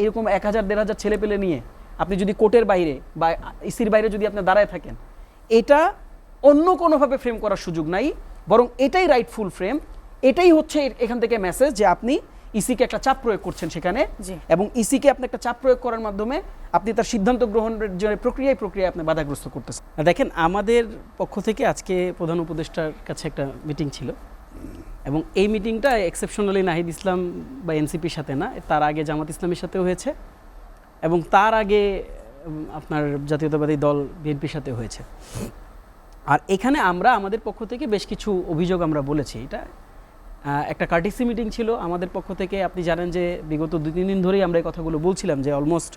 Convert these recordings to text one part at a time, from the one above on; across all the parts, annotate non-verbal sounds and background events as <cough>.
এরকম এক হাজার দেড় হাজার ছেলে পেলে নিয়ে আপনি যদি কোর্টের বাইরে বা ইসির বাইরে যদি আপনি দাঁড়ায় থাকেন এটা অন্য কোনোভাবে ফ্রেম করার সুযোগ নাই বরং এটাই রাইটফুল ফ্রেম এটাই হচ্ছে এখান থেকে মেসেজ যে আপনি ইসিকে একটা চাপ প্রয়োগ করছেন সেখানে। এবং ইসিকে আপনি একটা চাপ প্রয়োগ করার মাধ্যমে আপনি তার সিদ্ধান্ত গ্রহণের জন্য প্রক্রিয়ায় প্রক্রিয়ায় আপনি বাধাগ্রস্ত করতেছেন দেখেন আমাদের পক্ষ থেকে আজকে প্রধান উপদেষ্টার কাছে একটা মিটিং ছিল এবং এই মিটিংটা এক্সেপশনালি নাহিদ ইসলাম বা এনসিপির সাথে না, তার আগে জামাত ইসলামের সাথেও হয়েছে এবং তার আগে আপনার জাতীয়তাবাদী দল বিএনপির সাথে হয়েছে। আর এখানে আমরা, আমাদের পক্ষ থেকে বেশ কিছু অভিযোগ আমরা বলেছি। এটা একটা কার্টিসি মিটিং ছিল আমাদের পক্ষ থেকে। আপনি জানেন যে বিগত দু তিন দিন ধরেই আমরা এই কথাগুলো বলছিলাম যে অলমোস্ট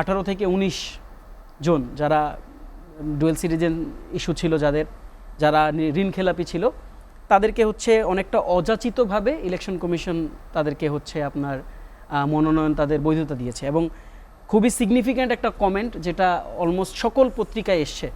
আঠারো থেকে উনিশ জন যারা ডুয়েল সিটিজেন ইস্যু ছিল যাদের, যারা ঋণ খেলাপি ছিল তাদেরকে হচ্ছে অনেকটা অযাচিতভাবে ইলেকশন কমিশন তাদেরকে হচ্ছে আপনার মনোনয়ন তাদের বৈধতা দিয়েছে এবং খুবই সিগনিফিক্যান্ট একটা কমেন্ট যেটা অলমোস্ট সকল পত্রিকায় এসছে।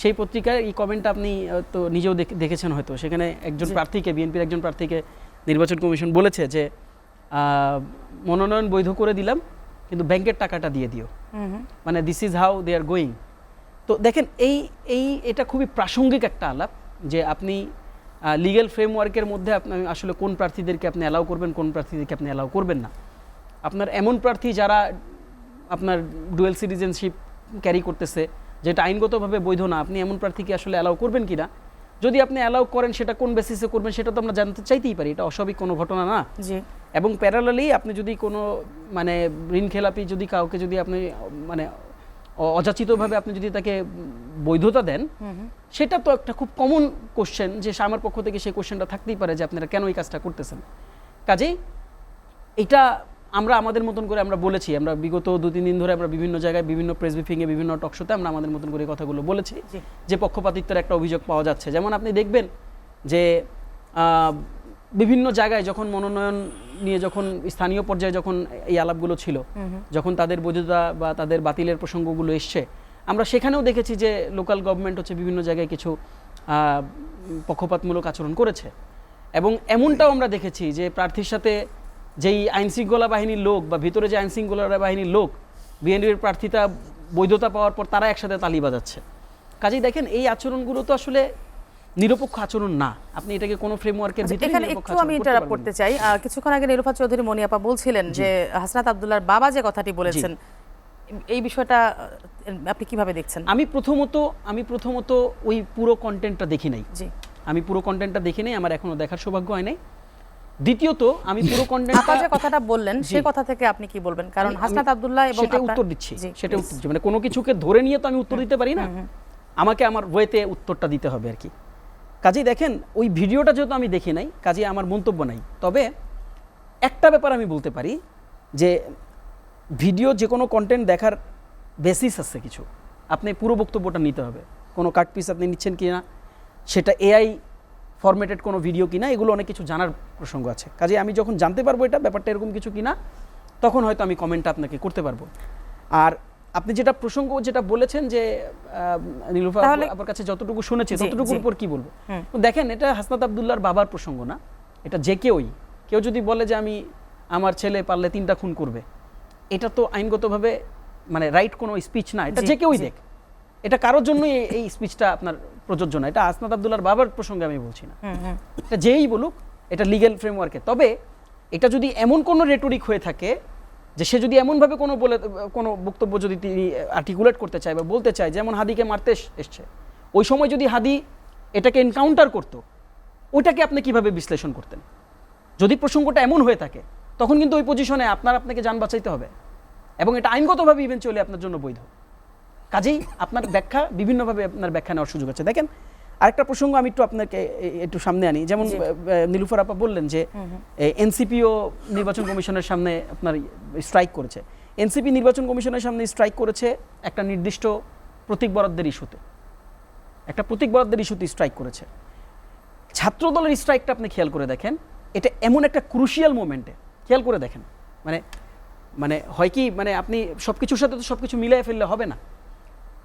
সেই পত্রিকায় এই কমেন্টটা আপনি তো নিজেও দেখেছেন হয়তো। সেখানে একজন প্রার্থীকে বিএনপির একজন প্রার্থীকে নির্বাচন কমিশন বলেছে যে মনোনয়ন বৈধ করে দিলাম কিন্তু ব্যাংকের টাকাটা দিয়ে দিও। মানে this is how they are going তো দেখেন এই এই এটা খুবই প্রাসঙ্গিক একটা আলাপ যে আপনি লিগ্যাল ফ্রেমওয়ার্কের মধ্যে আপনি আসলে কোন প্রার্থীদেরকে আপনি অ্যালাউ করবেন কোন প্রার্থীদেরকে আপনি অ্যালাউ করবেন না। আপনার এমন প্রার্থী যারা আপনার ডুয়েল সিটিজেনশিপ ক্যারি করতেছে যেটা আইনগতভাবে বৈধ না আপনি এমন প্রার্থীকে আসলে অ্যালাউ করবেন কি না যদি আপনি অ্যালাউ করেন সেটা কোন বেসিসে করবেন সেটা তো আমরা জানতে চাইতেই পারি এটা অস্বাভাবিক কোনো ঘটনা না। জি। এবং প্যারালালি আপনি যদি কোনো মানে ঋণ খেলাপি যদি কাউকে যদি আপনি মানে অযাচিতভাবে আপনি যদি তাকে বৈধতা দেন। সেটা তো একটা খুব কমন কোশ্চেন যে আমার পক্ষ থেকে সেই কোশ্চেনটা থাকতেই পারে যে আপনারা কেন এই কাজটা করতেছেন। কাজেই এটা আমরা আমাদের মতন করে আমরা বলেছি আমরা বিগত দু তিন দিন ধরে আমরা বিভিন্ন জায়গায় বিভিন্ন প্রেস ব্রিফিংয়ে বিভিন্ন টক শোতে আমরা আমাদের মতন করে কথাগুলো বলেছি যে পক্ষপাতিত্বের একটা অভিযোগ পাওয়া যাচ্ছে। যেমন আপনি দেখবেন যে বিভিন্ন জায়গায় যখন মনোনয়ন নিয়ে যখন স্থানীয় পর্যায়ে যখন এই আলাপগুলো ছিল। যখন তাদের বৈধতা বা তাদের বাতিলের প্রসঙ্গগুলো এসছে আমরা সেখানেও দেখেছি যে লোকাল গভর্নমেন্ট হচ্ছে বিভিন্ন জায়গায় কিছু পক্ষপাতমূলক আচরণ করেছে এবং এমনটাও আমরা দেখেছি যে প্রার্থীর সাথে যেই আইনশৃঙ্খলা বাহিনীর লোক বা ভিতরে যে আইনশৃঙ্খলা বাহিনীর লোক বিএনপির প্রার্থীতা বৈধতা পাওয়ার পর তারা একসাথে তালি বাজাচ্ছে কাজেই দেখেন এই আচরণগুলো তো আসলে নিরপেক্ষ আচরণ না। আপনি এটাকে কোনো ফ্রেমওয়ার্কের আচ্ছা, ভিতরে এখানে একটু আমি ইন্টারাপ্ট করতে চাই। কিছুক্ষণ আগে নিরুফা চৌধুরী মনিয়াপা বলছিলেন যে হাসনাত আব্দুল্লাহর বাবা যে কথাটি বলেছেন এই বিষয়টা আপনি কীভাবে দেখছেন? আমি প্রথমত আমি প্রথমত ওই পুরো কন্টেন্টটা দেখি নাই। জি। আমি পুরো কন্টেন্টটা দেখি নাই আমার এখনও দেখার সৌভাগ্য হয় নাই। দ্বিতীয়ত আমি পুরো আপা যে কথাটা বললেন জি। সে কথা থেকে আপনি কি বলবেন? কারণ হাসনাত আব্দুল্লাহ এবং সেটা উত্তর দিচ্ছি সেটা উত্তর মানে কোনো কিছুকে ধরে নিয়ে তো আমি উত্তর দিতে পারি না। আমাকে আমার ওয়েতে উত্তরটা দিতে হবে আর কি। কাজেই দেখেন, ওই ভিডিওটা যেহেতু আমি দেখি নাই, কাজেই আমার মন্তব্য নাই। তবে একটা ব্যাপার আমি বলতে পারি যে, ভিডিও যে কোনো কন্টেন্ট দেখার বেসিস আছে কিছু। আপনি পুরো বক্তব্যটা নিতে হবে। কোনো কাট পিস আপনি নিচ্ছেন কি না, সেটা এআই ফরম্যাটেড কোনো ভিডিও কিনা এগুলো অনেক কিছু জানার প্রসঙ্গ আছে। কাজে আমি যখন জানতে পারব এটা, ব্যাপারটা এরকম কিছু কিনা তখন হয়তো আমি কমেন্টটা আপনাকে করতে পারব। আর আপনি যেটা প্রসঙ্গ যেটা বলেছেন যে নীলুফা আপনার কাছে যতটুকু শুনেছি ততটুকুর উপর কি বলব? দেখেন এটা হাসনাত আবদুল্লাহর বাবার প্রসঙ্গ না। এটা যে কেউই কেউ যদি বলে যে আমি আমার ছেলে পারলে তিনটা খুন করবে এটা তো আইনগতভাবে মানে রাইট কোনো স্পিচ না। এটা যে কেউই দেখ এটা কারোর জন্যই এই- স্পিচটা আপনার প্রযোজ্য না। এটা হাসনাত আবদুল্লাহর বাবার প্রসঙ্গে আমি বলছি না। এটা যেই বলুক এটা লিগ্যাল ফ্রেমওয়ার্কে তবে এটা যদি এমন কোনো রেটরিক হয়ে থাকে যে সে যদি এমনভাবে কোনো বলে, কোনো বক্তব্য যদি তিনি আর্টিকুলেট করতে চায় বা বলতে চায়, যেমন হাদিকে মারতে এস- এসছে, ওই সময় যদি হাদি এটাকে এনকাউন্টার করতো, ওইটাকে আপনি কীভাবে বিশ্লেষণ করতেন? যদি প্রসঙ্গটা এমন হয়ে থাকে, তখন কিন্তু ওই পজিশনে আপনার আপনাকে যান বাঁচাইতে হবে এবং এটা আইনগতভাবে ইভেনচুয়ালি আপনার জন্য বৈধ। কাজেই আপনার ব্যাখ্যা, বিভিন্নভাবে আপনার ব্যাখ্যা নেওয়ার সুযোগ আছে। দেখেন আরেকটা প্রসঙ্গ আমি একটু আপনাকে একটু সামনে আনি। যেমন নীলুফার আপা বললেন যে এনসিপিও নির্বাচন কমিশনের সামনে আপনার স্ট্রাইক করেছে। এনসিপি নির্বাচন কমিশনের সামনে স্ট্রাইক করেছে একটা নির্দিষ্ট প্রতীক বরাদ্দের ইস্যুতে। একটা প্রতীক বরাদ্দের ইস্যুতে স্ট্রাইক করেছে। ছাত্রদলের স্ট্রাইকটা আপনি খেয়াল করে দেখেন এটা এমন একটা ক্রুশিয়াল মোমেন্টে খেয়াল করে দেখেন। মানে মানে হয় কি মানে আপনি সব কিছুর সাথে তো সব কিছু মিলিয়ে ফেললে হবে না।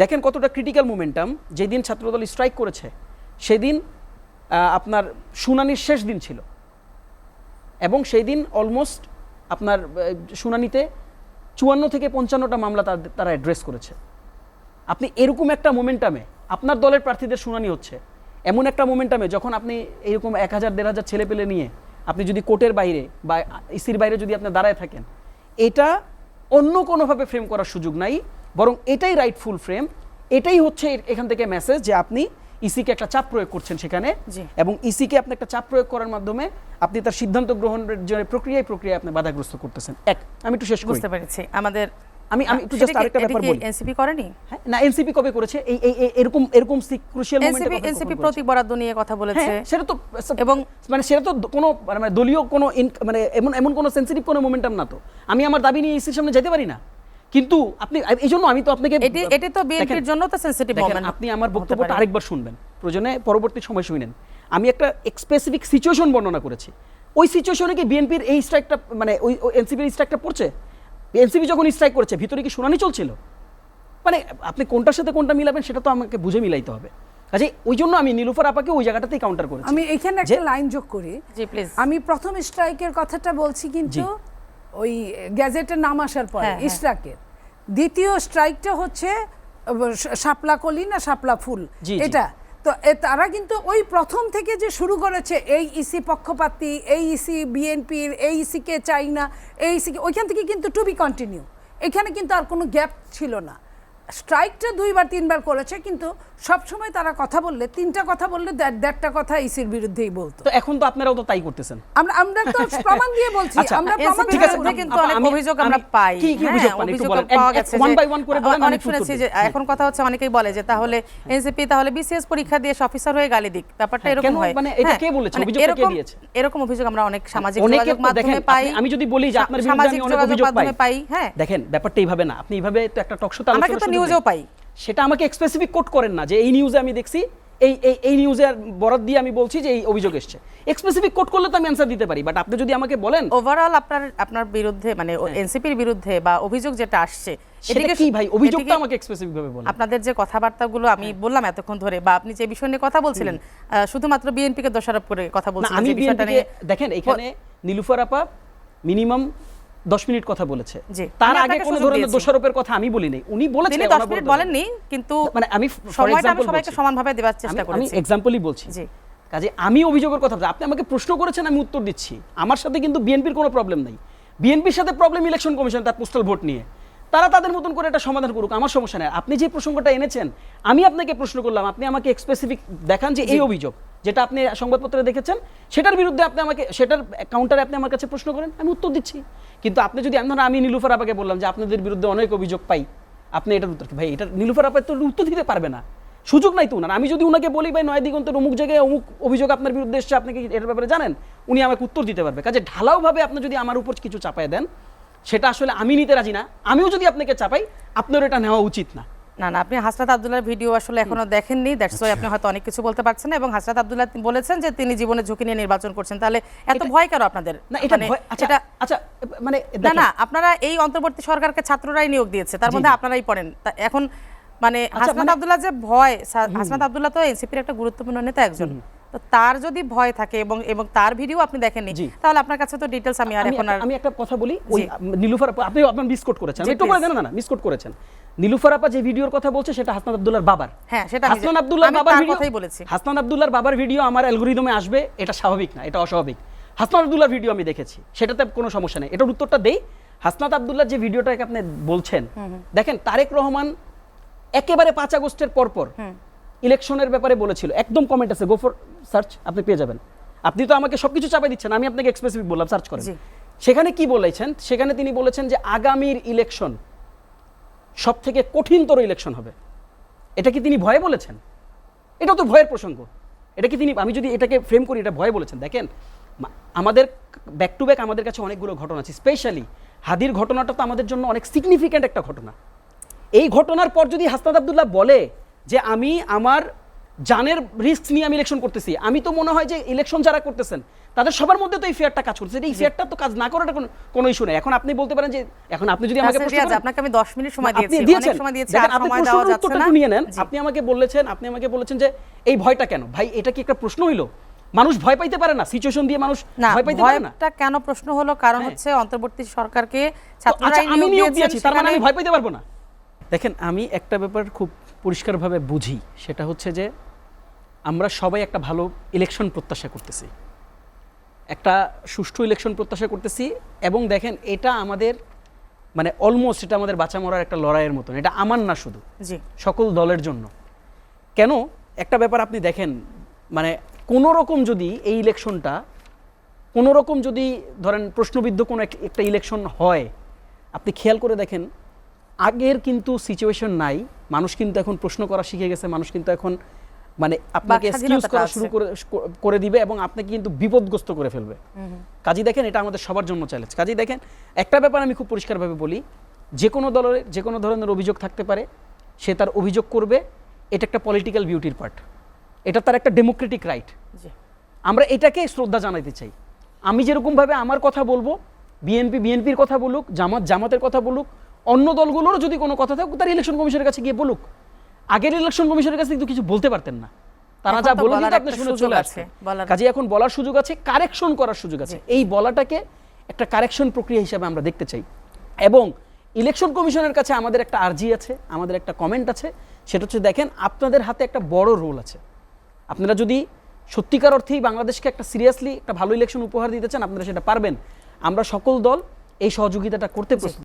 দেখেন কতটা ক্রিটিক্যাল মোমেন্টাম যেদিন ছাত্রদল স্ট্রাইক করেছে, সেদিন আপনার শুনানির শেষ দিন ছিল। এবং সেই দিন অলমোস্ট আপনার শুনানিতে চুয়ান্ন থেকে পঞ্চান্নটা মামলা তারা অ্যাড্রেস করেছে। আপনি এরকম একটা মোমেন্টামে আপনার দলের প্রার্থীদের শুনানি হচ্ছে, এমন একটা মোমেন্টামে যখন আপনি এরকম এক হাজার, দেড় হাজার ছেলে পেলে নিয়ে আপনি যদি কোর্টের বাইরে বা ইসির বাইরে যদি আপনি দাঁড়ায় থাকেন, এটা অন্য কোনোভাবে ফ্রেম করার সুযোগ নাই। বরং এটাই রাইটফুল ফ্রেম এটাই হচ্ছে এখান থেকে মেসেজ যে আপনি ইসিকে একটা চাপ প্রয়োগ করছেন সেখানে এবং ইসিকে আপনি একটা চাপ প্রয়োগ করার মাধ্যমে আপনি তার সিদ্ধান্ত গ্রহণের যে প্রক্রিয়ায় প্রক্রিয়ায় আপনি বাধাগ্রস্ত করতেছেন। এক আমি একটু শেষ করি। বুঝতে পেরেছি। আমাদের আমি আমি একটু জাস্ট আরেকটা ব্যাপার বলি। এনসিপি করেনি? হ্যাঁ, না এনসিপি কবে করেছে? এই এই এরকম এরকম ক্রুশিয়াল এনসিপি এনসিপি প্রতীক বরাদ্দ নিয়ে কথা বলেছে। হ্যাঁ সেটা তো এবং মানে সেটা তো কোনো মানে দলীয় কোনো মানে এমন এমন কোনো সেন্সিটিভ কোনো মোমেন্টাম না তো। আমি আমার দাবি নিয়ে ইসির সামনে যেতে পারি না? কিন্তু আপনি এই জন্য আমি তো আপনাকে এটি এটি তো বিএনপির জন্য তো সেনসিটিভ দেখেন, মোমেন্ট আপনি আমার বক্তব্যটা আরেকবার শুনবেন। প্রয়োজনে পরবর্তী সময় শুনেন আমি একটা স্পেসিফিক সিচুয়েশন বর্ণনা করেছি। ওই সিচুয়েশনে কি বিএনপির এই স্ট্রাইকটা মানে ওই এনসিপির স্ট্রাইকটা পড়ছে? এনসিপি যখন স্ট্রাইক করেছে ভিতরে কি শুনানি চলছিল? মানে আপনি কোনটার সাথে কোনটা মিলাবেন সেটা তো আমাকে বুঝে মিলাইতে হবে। কাজে ওই জন্য আমি নীলুফার আপাকে ওই জায়গাটাতেই কাউন্টার করেছি। আমি এখানে একটা লাইন যোগ করি। জি প্লিজ আমি প্রথম স্ট্রাইকের কথাটা বলছি কিন্তু ওই গ্যাজেটের নাম আসার পরে হ্যাঁ, হ্যাঁ। দ্বিতীয় স্ট্রাইকটা হচ্ছে শাপলা কলি না শাপলা ফুল। এটা। তো তারা কিন্তু ওই প্রথম থেকে যে শুরু করেছে এই ইসি পক্ষপাতি এই ইসি বিএনপির এই ইসিকে চাই না এই ইসিকে ওইখান থেকে কিন্তু টু বি কন্টিনিউ এখানে কিন্তু আর কোনো গ্যাপ ছিল না। স্ট্রাইকটা দুইবার তিনবার করেছে কিন্তু সবসময় তারা কথা বললে তিনটা কথা বললে দেড়টা কথা ইসির বিরুদ্ধেই বলতো। তো এখন তো আপনারাও তো তাই করতেছেন। আমরা আমরা তো <laughs> প্রমাণ দিয়ে বলছি আচ্ছা, আমরা প্রমাণ ঠিক আছে, কিন্তু অনেক অভিযোগ আমরা পাই। কি- কি হ্যাঁ, অভিযোগ পান? একটু বলেন। পাওয়া এক- গেছে এক- one যে- করে বলেন, অনেক শুনেছি যে এখন কথা হচ্ছে অনেকেই বলে যে তাহলে এনসিপি তাহলে বিসিএস পরীক্ষা দিয়ে অফিসার হয়ে গালি দিক। ব্যাপারটা হ্যাঁ, এরকম হয়। মানে এটা হ্যাঁ, কে বলেছে? মানে অভিযোগটা কে দিয়েছে? এরকম অভিযোগ আমরা অনেক সামাজিক যোগাযোগ মাধ্যমে পাই। আমি যদি বলি যে আপনার বিরুদ্ধে সামাজিক আমি অনেক অভিযোগ মাধ্যমে পাই হ্যাঁ। দেখেন ব্যাপারটা এইভাবে না। আপনি এইভাবে তো একটা টকশোতে আমরা আলোচনা কিন্তু সুযোগ নিউজেও পাই। সেটা আমাকে স্পেসিফিক কোট করেন না যে এই নিউজে আমি দেখছি এই এই এই নিউজে বরাদ দিয়ে আমি বলছি যে এই অভিযোগ এসছে। স্পেসিফিক কোট করলে তো আমি অ্যান্সার দিতে পারি বাট আপনি যদি আমাকে বলেন ওভারঅল আপনার আপনার বিরুদ্ধে মানে এনসিপির বিরুদ্ধে বা অভিযোগ যেটা আসছে সেটা এটিকে- কি ভাই? অভিযোগটা আমাকে স্পেসিফিক ভাবে বলেন। আপনাদের যে কথাবার্তাগুলো আমি হ্যাঁ। বললাম এতক্ষণ ধরে বা আপনি যে বিষয় নিয়ে কথা বলছিলেন শুধুমাত্র বিএনপিকে দোষারোপ করে কথা বলছিলেন আমি বিষয়টা নিয়ে। দেখেন এখানে নীলুফার আপা মিনিমাম দশ মিনিট কথা বলেছে। তার আগে কোনো ধরনের দোষারোপের কথা আমি বলি নাই উনি বলেছেন তিনি দশ মিনিট বলেন। বলেননি কিন্তু মানে আমি সময়টা আমি সবাইকে সমানভাবে দেওয়ার চেষ্টা আমি- আমি করেছি। এক্সাম্পলই বলছি। জি। কাজে আমি অভিযোগের কথা আপনি আমাকে প্রশ্ন করেছেন আমি উত্তর দিচ্ছি। আমার সাথে কিন্তু বিএনপির কোনো প্রবলেম নাই। বিএনপির সাথে প্রবলেম ইলেকশন কমিশন তার পোস্টাল ভোট নিয়ে। তারা তাদের মতন করে এটা সমাধান করুক আমার সমস্যা নেই। আপনি যে প্রসঙ্গটা এনেছেন আমি আপনাকে প্রশ্ন করলাম আপনি আমাকে স্পেসিফিক দেখান যে এই অভিযোগ যেটা আপনি সংবাদপত্রে দেখেছেন সেটার বিরুদ্ধে আপনি আমাকে সেটার কাউন্টারে আপনি আমার কাছে প্রশ্ন করেন আমি উত্তর দিচ্ছি। কিন্তু আপনি যদি, আমি আমি নীলুফার আপাকে বললাম যে আপনাদের বিরুদ্ধে অনেক অভিযোগ পাই, আপনি এটার উত্তর ভাই, এটা নীলুফার আপা তো উত্তর দিতে পারবে না। সুযোগ নাই তো উনার। আমি যদি উনাকে বলি, ভাই, নয় দিগন্তের অমুক জায়গায় অমুক অভিযোগ আপনার বিরুদ্ধে এসছে, আপনি কি এটার ব্যাপারে জানেন? উনি আমাকে উত্তর দিতে পারবে। কাজে ঢালাওভাবে আপনি যদি আমার উপর কিছু চাপায় দেন, সেটা আসলে আমি নিতে রাজি না। আমিও যদি আপনাকে চাপাই আপনার এটা নেওয়া উচিত না। না না আপনি হাসরাত আব্দুল্লাহর ভিডিও আসলে এখনও দেখেননি দ্যাটস ওয়াই আপনি হয়তো অনেক কিছু বলতে পারছেন না এবং হাসরাত আব্দুল্লাহ বলেছেন যে তিনি জীবনের ঝুঁকি নিয়ে নির্বাচন করছেন তাহলে এত ভয় কেন আপনাদের? না এটা মানে আচ্ছা এটা- আচ্ছা মানে না না আপনারা এই অন্তর্বর্তী সরকারকে ছাত্ররাই নিয়োগ দিয়েছে তার মধ্যে আপনারাই পড়েন। এখন মানে হাসনাত মানে- আব্দুল্লাহ যে ভয় হাসনাত আব্দুল্লাহ তো এনসিপির একটা গুরুত্বপূর্ণ নেতা একজন। তো তার যদি ভয় থাকে এবং এবং তার ভিডিও আপনি দেখেননি তাহলে আপনার কাছে তো ডিটেলস আমি আর এখন আমি একটা কথা বলি ওই। নীলুফার আপা আপনি আপনার মিসকোট করেছেন। একটু পরে। জানেন না মিসকোট করেছেন। নীলুফার আপা যে ভিডিওর কথা বলছে সেটা হাসনাত আব্দুল্লাহর বাবার। হ্যাঁ, সেটা জা- আব্দুল্লাহর বাবার ভিডিও কথাই বলেছি। হাসনান আব্দুল্লাহর বাবার ভিডিও আমার অ্যালগোরিদমে আসবে এটা স্বাভাবিক না এটা অস্বাভাবিক। হাসনাত আব্দুল্লাহর ভিডিও আমি দেখেছি সেটাতে কোনো সমস্যা নেই। এটার উত্তরটা দেই। হাসনাত আব্দুল্লাহ যে ভিডিওটাকে আপনি বলছেন দেখেন তারেক রহমান একেবারে পাঁচ আগস্টের পরপর ইলেকশনের ব্যাপারে বলেছিল একদম কমেন্ট আছে গো ফর সার্চ আপনি পেয়ে যাবেন। আপনি তো আমাকে সবকিছু চাপাই দিচ্ছেন আমি আপনাকে স্পেসিফিক বললাম সার্চ করেন। সেখানে কি বলেছেন? সেখানে তিনি বলেছেন যে আগামীর ইলেকশন সব থেকে কঠিনতর ইলেকশন হবে। এটা কি তিনি ভয়ে বলেছেন? এটা তো ভয়ের প্রসঙ্গ। এটা কি তিনি, আমি যদি এটাকে ফ্রেম করি, এটা ভয়ে বলেছেন। দেখেন আমাদের ব্যাক টু ব্যাক আমাদের কাছে অনেকগুলো ঘটনা আছে। স্পেশালি হাদির ঘটনাটা তো আমাদের জন্য অনেক সিগনিফিক্যান্ট একটা ঘটনা। এই ঘটনার পর যদি হাসনাদ আবদুল্লাহ বলে যে আমি আমার জানের রিস্ক নিয়ে আমি ইলেকশন করতেছি। আমি তো মনে হয় যে ইলেকশন যারা করতেছেন তাদের সবার মধ্যে তো এই ফেয়ারটা কাজ করছে এই ফেয়ারটা তো কাজ না করাটা কোনো কোনো ইস্যু নেই। এখন আপনি বলতে পারেন যে এখন আপনি যদি আমাকে প্রশ্ন করেন- আপনাকে আমি 10 মিনিট সময় দিয়েছি। অনেক সময় দিয়েছি আর সময় দেওয়া যাচ্ছে না। নিয়ে নেন। আপনি আমাকে বলেছেন আপনি আমাকে বলেছেন যে এই ভয়টা কেন? ভাই এটা কি একটা প্রশ্ন হইল? মানুষ ভয় পাইতে পারে না। সিচুয়েশন দিয়ে মানুষ ভয় পাইতে পারে না। ভয়টা কেন প্রশ্ন হলো? কারণ হ্যাঁ। হচ্ছে অন্তর্বর্তী সরকারকে ছাত্ররা আচ্ছা আমি নিয়োগ দিয়েছি। তার মানে আমি ভয় পাইতে পারব না। দেখেন আমি একটা ব্যাপার খুব পরিষ্কারভাবে বুঝি। সেটা হচ্ছে যে আমরা সবাই একটা ভালো ইলেকশন প্রত্যাশা করতেছি। একটা সুষ্ঠু ইলেকশন প্রত্যাশা করতেছি এবং দেখেন এটা আমাদের মানে অলমোস্ট এটা আমাদের বাঁচা মরার একটা লড়াইয়ের মতন। এটা আমার না শুধু জি। সকল দলের জন্য। কেন? একটা ব্যাপার আপনি দেখেন মানে কোনো রকম যদি এই ইলেকশনটা কোনো রকম যদি ধরেন প্রশ্নবিদ্ধ কোনো এক- একটা ইলেকশন হয় আপনি খেয়াল করে দেখেন আগের কিন্তু সিচুয়েশন নাই। মানুষ কিন্তু এখন প্রশ্ন করা শিখে গেছে মানুষ কিন্তু এখন মানে আপনাকে এক্সকিউজ করা শুরু করে করে দিবে এবং আপনাকে কিন্তু বিপদগ্রস্ত করে ফেলবে। কাজী দেখেন এটা আমাদের সবার জন্য চ্যালেঞ্জ কাজী দেখেন একটা ব্যাপার আমি খুব পরিষ্কারভাবে বলি যে কোনো দলের যে কোনো ধরনের অভিযোগ থাকতে পারে সে তার অভিযোগ করবে এটা একটা পলিটিক্যাল বিউটির পার্ট এটা তার একটা ডেমোক্রেটিক রাইট আমরা এটাকে শ্রদ্ধা জানাতে চাই। আমি যেরকমভাবে আমার কথা বলব বিএনপি বিএনপির কথা বলুক জামাত জামাতের কথা বলুক অন্য দলগুলোরও যদি কোনো কথা থাকুক তার ইলেকশন কমিশনের কাছে গিয়ে বলুক। আগের ইলেকশন কমিশনের কাছে কিন্তু কিছু বলতে পারতেন না। তারা যা বলে দিত আপনি শুনে চলে আসছে কাজে এখন বলার সুযোগ আছে কারেকশন করার সুযোগ আছে। এই বলাটাকে একটা কারেকশন প্রক্রিয়া হিসাবে আমরা দেখতে চাই। এবং ইলেকশন কমিশনের কাছে আমাদের একটা আর্জি আছে আমাদের একটা কমেন্ট আছে সেটা হচ্ছে দেখেন আপনাদের হাতে একটা বড় রোল আছে। আপনারা যদি সত্যিকার অর্থেই বাংলাদেশকে একটা সিরিয়াসলি একটা ভালো ইলেকশন উপহার দিতে চান আপনারা সেটা পারবেন। আমরা সকল দল এই সহযোগিতাটা করতে প্রস্তুত